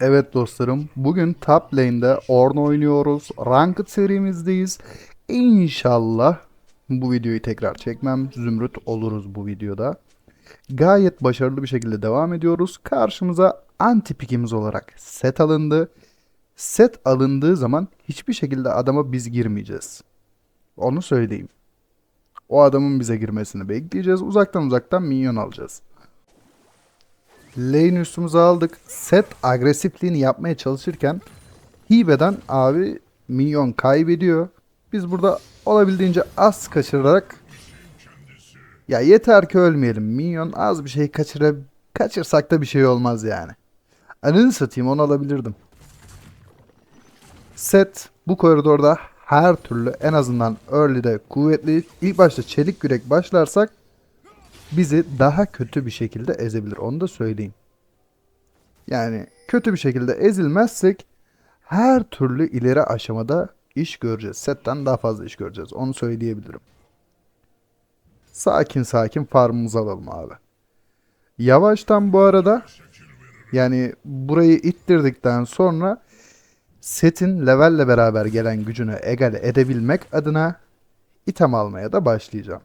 Evet dostlarım, bugün top lane'de Ornn oynuyoruz. Ranked serimizdeyiz. İnşallah bu videoyu tekrar çekmem. Zümrüt oluruz bu videoda. Gayet başarılı bir şekilde devam ediyoruz. Karşımıza anti pikimiz olarak set alındı. Set alındığı zaman hiçbir şekilde adama biz girmeyeceğiz. Onu söyleyeyim. O adamın bize girmesini bekleyeceğiz. Uzaktan uzaktan minyon alacağız. Lane üstümüze aldık. Set agresifliğini yapmaya çalışırken hibeden abi minyon kaybediyor. Biz burada olabildiğince az kaçırarak ya yeter ki ölmeyelim. Minyon az bir şey kaçıra kaçırsak da bir şey olmaz yani. Anını satayım onu alabilirdim. Set bu koridorda her türlü en azından early'de kuvvetli. İlk başta çelik yürek başlarsak bizi daha kötü bir şekilde ezebilir. Onu da söyleyeyim. Yani kötü bir şekilde ezilmezsek her türlü ileri aşamada iş göreceğiz. Setten daha fazla iş göreceğiz. Onu söyleyebilirim. Sakin sakin farmımızı alalım abi. Yavaştan bu arada yani burayı ittirdikten sonra setin levelle beraber gelen gücünü egale edebilmek adına item almaya da başlayacağım.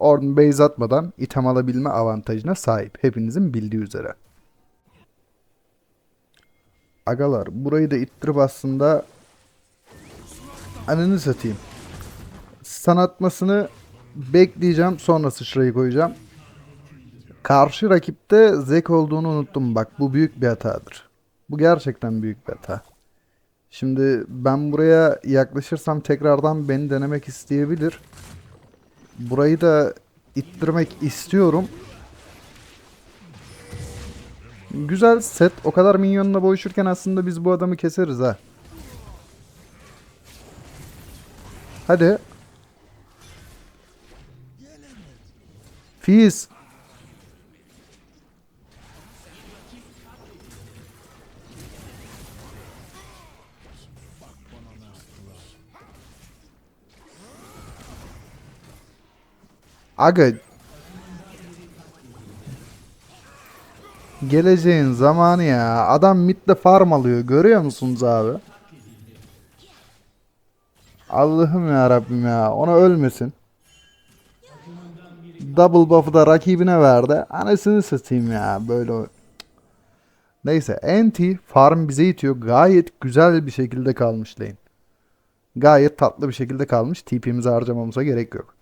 Orn base atmadan item alabilme avantajına sahip. Hepinizin bildiği üzere. Agalar burayı da ittirip aslında ananı satayım. Stun atmasını bekleyeceğim. Sonra sıçrayı koyacağım. Karşı rakipte Zek olduğunu unuttum. Bak bu büyük bir hatadır. Bu gerçekten büyük bir hata. Şimdi ben buraya yaklaşırsam tekrardan beni denemek isteyebilir. Burayı da ittirmek istiyorum. Güzel set. O kadar minyonla boğuşurken aslında biz bu adamı keseriz ha. Hadi. Fizz. Aga Geleceğin zamanı ya. Adam midde farm alıyor. Görüyor musunuz abi? Allah'ım ya Rabbim ya. Ona ölmesin. Double buff'ı da rakibine verdi. Anasını satayım ya. Böyle Neyse. Anti farm bize itiyor. Gayet güzel bir şekilde kalmış lane. Gayet tatlı bir şekilde kalmış. TP'mizi harcamamıza gerek yok.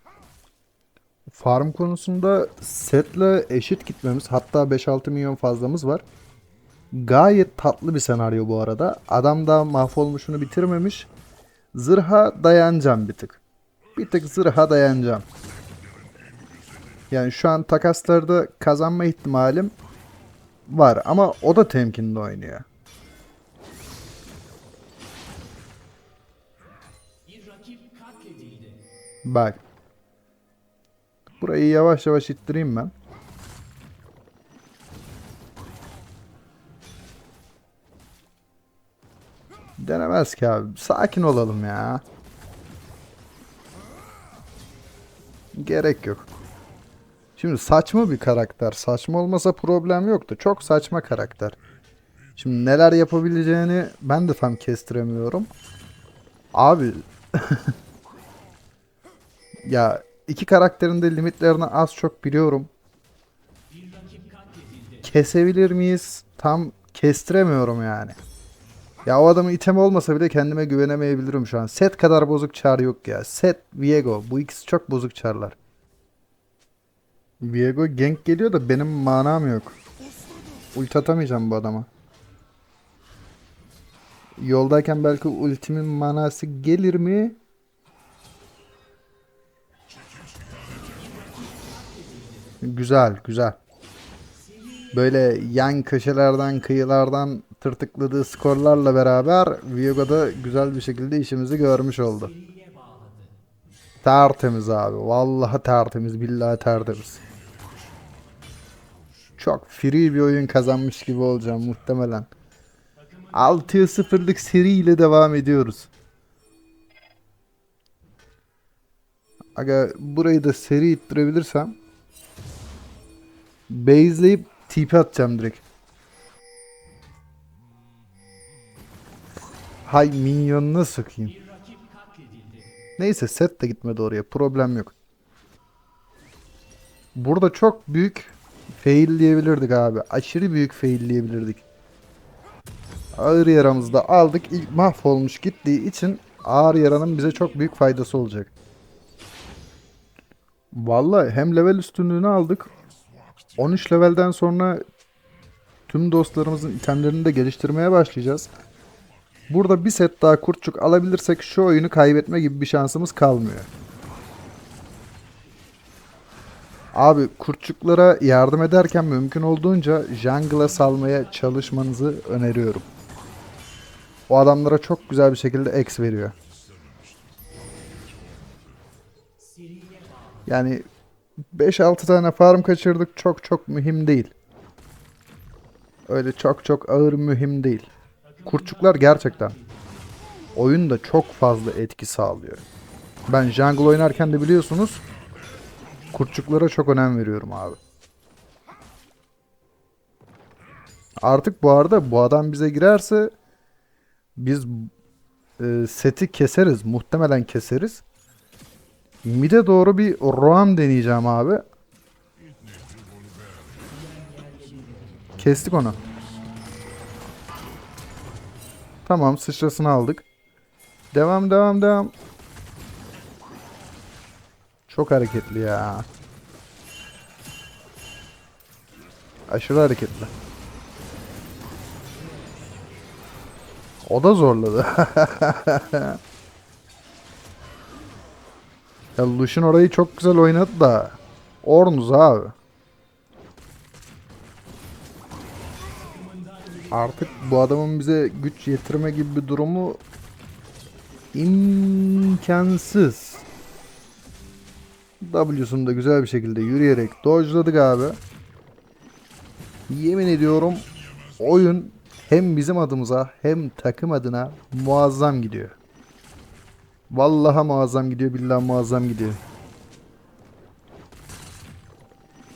Farm konusunda setle eşit gitmemiz hatta 5-6 milyon fazlamız var. Gayet tatlı bir senaryo bu arada. Adam da mahvolmuşunu bitirmemiş. Zırha dayanacağım bir tık. Bir tık zırha dayanacağım. Yani şu an takaslarda kazanma ihtimalim var ama o da temkinli oynuyor. Bak. Burayı yavaş yavaş ittireyim ben. Denemez ki abi. Sakin olalım ya. Gerek yok. Şimdi saçma bir karakter. Saçma olmasa problem yoktu. Çok saçma karakter. Şimdi neler yapabileceğini ben de tam kestiremiyorum. Abi ya iki karakterin de limitlerini az çok biliyorum. Kesebilir miyiz? Tam kestiremiyorum yani. Ya o adamın item olmasa bile kendime güvenemeyebilirim şu an. Set kadar bozuk çar yok ya. Set, Viego. Bu ikisi çok bozuk çarlar. Viego gank geliyor da benim manam yok. Ult atamayacağım bu adama. Yoldayken belki ultimin manası gelir mi? Güzel, güzel. Böyle yan köşelerden, kıyılardan tırtıkladığı skorlarla beraber Viego da güzel bir şekilde işimizi görmüş oldu. Tertemiz abi. Vallahi tertemiz. Billahi tertemiz. Çok free bir oyun kazanmış gibi olacağım muhtemelen. 6'ya 0'lık seriyle devam ediyoruz. Aga burayı da seri ittirebilirsem base'leyip TP atacağım direkt. Hay minyonuna sıkayım. Neyse set de gitmedi oraya. Problem yok. Burada çok büyük fail diyebilirdik abi. Aşırı büyük fail diyebilirdik. Ağır yaramızı da aldık. İlk mahvolmuş gittiği için ağır yaranın bize çok büyük faydası olacak. Vallahi hem level üstünlüğünü aldık. 13 levelden sonra tüm dostlarımızın itemlerini de geliştirmeye başlayacağız. Burada bir set daha kurtçuk alabilirsek şu oyunu kaybetme gibi bir şansımız kalmıyor. Abi kurtçuklara yardım ederken mümkün olduğunca jungle'a salmaya çalışmanızı öneriyorum. O adamlara çok güzel bir şekilde X veriyor. Yani 5-6 tane farm kaçırdık çok çok mühim değil. Öyle çok çok ağır mühim değil. Kurtçuklar gerçekten oyunda çok fazla etki sağlıyor. Ben jungle oynarken de biliyorsunuz kurtçuklara çok önem veriyorum abi. Artık bu arada bu adam bize girerse biz e, seti keseriz. Muhtemelen keseriz. Mid'e doğru bir roam deneyeceğim abi. Kestik onu. Tamam sıçrasını aldık. Devam devam devam. Çok hareketli ya. Aşırı hareketli. O da zorladı. ya Lucian orayı çok güzel oynadı da. Ornuz abi. Artık bu adamın bize güç yetirme gibi bir durumu imkansız. W'sunu da güzel bir şekilde yürüyerek dodge'ladık abi. Yemin ediyorum oyun hem bizim adımıza hem takım adına muazzam gidiyor. Vallahi muazzam gidiyor, billahi muazzam gidiyor.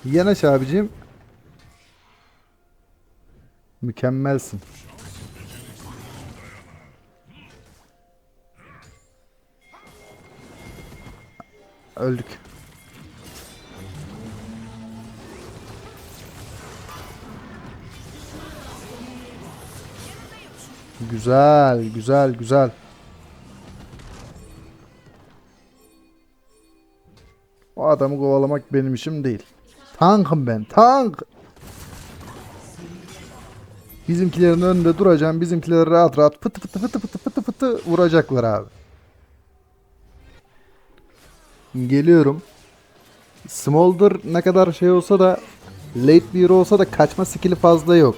Yanaş abicim. Mükemmelsin. Öldük. Güzel, güzel, güzel. Adamı kovalamak benim işim değil. Tankım ben, tank. Bizimkilerin önünde duracağım. Bizimkileri rahat rahat fıtı fıtı fıtı fıtı fıtı fıtı vuracaklar abi. Geliyorum. Smolder ne kadar şey olsa da late bir olsa da kaçma skill'i fazla yok.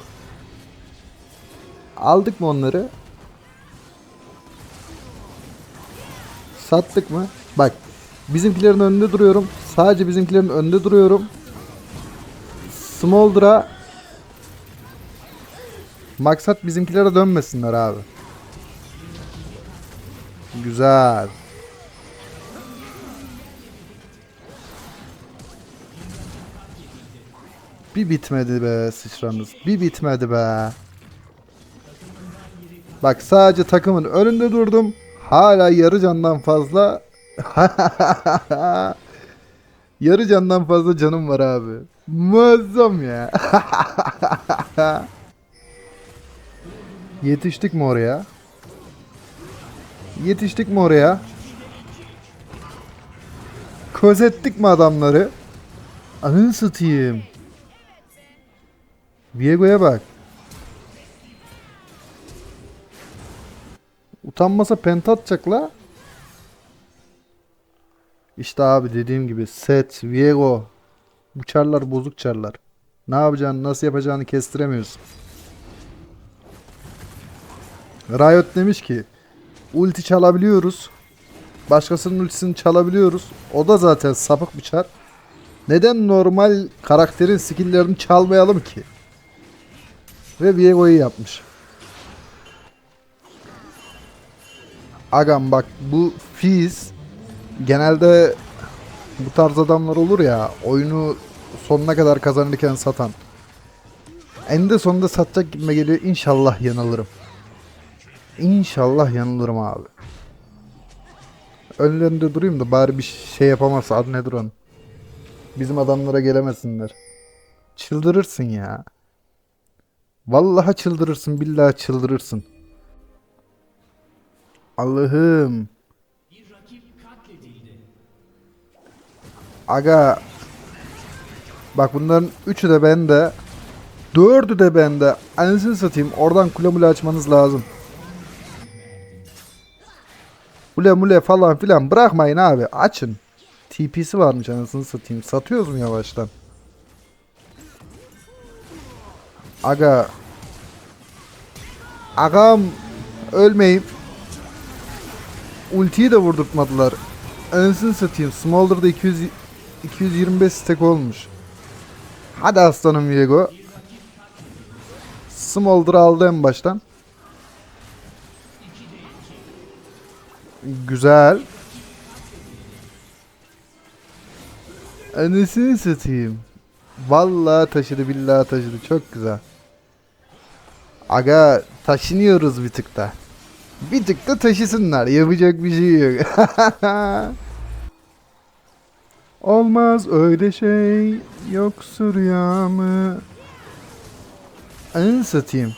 Aldık mı onları? Sattık mı? Bak bizimkilerin önünde duruyorum. Sadece bizimkilerin önünde duruyorum. Smolder'a Maksat bizimkilere dönmesinler abi. Güzel. Bir bitmedi be sıçranız. Bir bitmedi be. Bak sadece takımın önünde durdum. Hala yarı candan fazla. yarı candan fazla canım var abi. Muazzam ya. Yetiştik mi oraya? Yetiştik mi oraya? Közettik mi adamları? Anını satayım. Viego'ya bak. Utanmasa penta atacak la. İşte abi dediğim gibi set, Viego. Bu çarlar bozuk çarlar. Ne yapacağını, nasıl yapacağını kestiremiyorsun. Riot demiş ki ulti çalabiliyoruz. Başkasının ultisini çalabiliyoruz. O da zaten sapık bir çar. Neden normal karakterin skill'lerini çalmayalım ki? Ve Viego'yu yapmış. Agam bak bu Fizz genelde bu tarz adamlar olur ya oyunu sonuna kadar kazanırken satan. Eninde sonunda satacak gibime geliyor. İnşallah yanılırım. İnşallah yanılırım abi. Önlerinde durayım da bari bir şey yapamazsa adı nedir onun? Bizim adamlara gelemesinler. Çıldırırsın ya. Vallahi çıldırırsın, billahi çıldırırsın. Allah'ım. Aga. Bak bunların üçü de bende. Dördü de bende. Anasını satayım. Oradan kule mule açmanız lazım. Mule mule falan filan bırakmayın abi. Açın. TP'si varmış anasını satayım. Satıyoruz mu yavaştan? Aga. Agam. Ölmeyin. Ultiyi de vurdurtmadılar. Anasını satayım. Smolder'da 200 225 stack olmuş. Hadi aslanım Viego. Smolder aldı en baştan. Güzel. Anasını satayım. Vallahi taşıdı billahi taşıdı. Çok güzel. Aga taşınıyoruz bir tık da. Bir tık da taşısınlar. Yapacak bir şey yok. Olmaz öyle şey yoksa rüya mı? Anı satayım.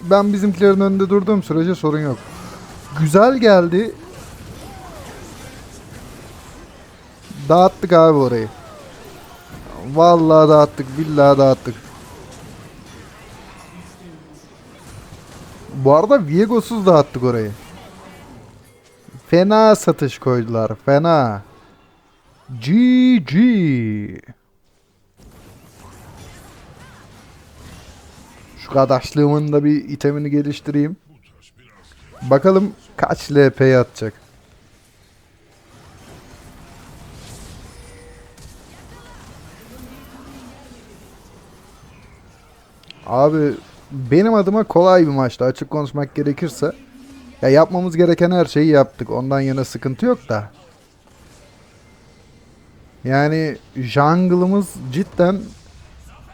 Ben bizimkilerin önünde durduğum sürece sorun yok. Güzel geldi. Dağıttık abi orayı. Vallahi dağıttık, billahi dağıttık. Bu arada Viego'suz dağıttık orayı. Fena satış koydular, fena. GG. Şu kardeşlığımın da bir itemini geliştireyim. Bakalım kaç LP atacak. Abi benim adıma kolay bir maçtı açık konuşmak gerekirse. Ya yapmamız gereken her şeyi yaptık. Ondan yana sıkıntı yok da. Yani jungle'ımız cidden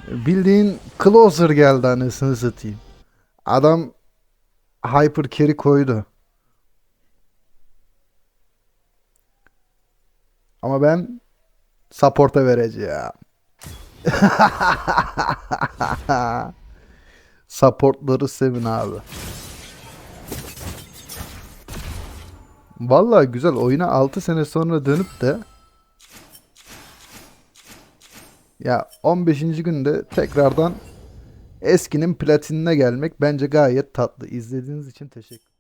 bildiğin closer geldi anasını satayım. Adam hyper carry koydu. Ama ben support'a vereceğim. Supportları sevin abi. Vallahi güzel oyuna 6 sene sonra dönüp de ya 15. günde tekrardan eskinin platinine gelmek bence gayet tatlı. İzlediğiniz için teşekkür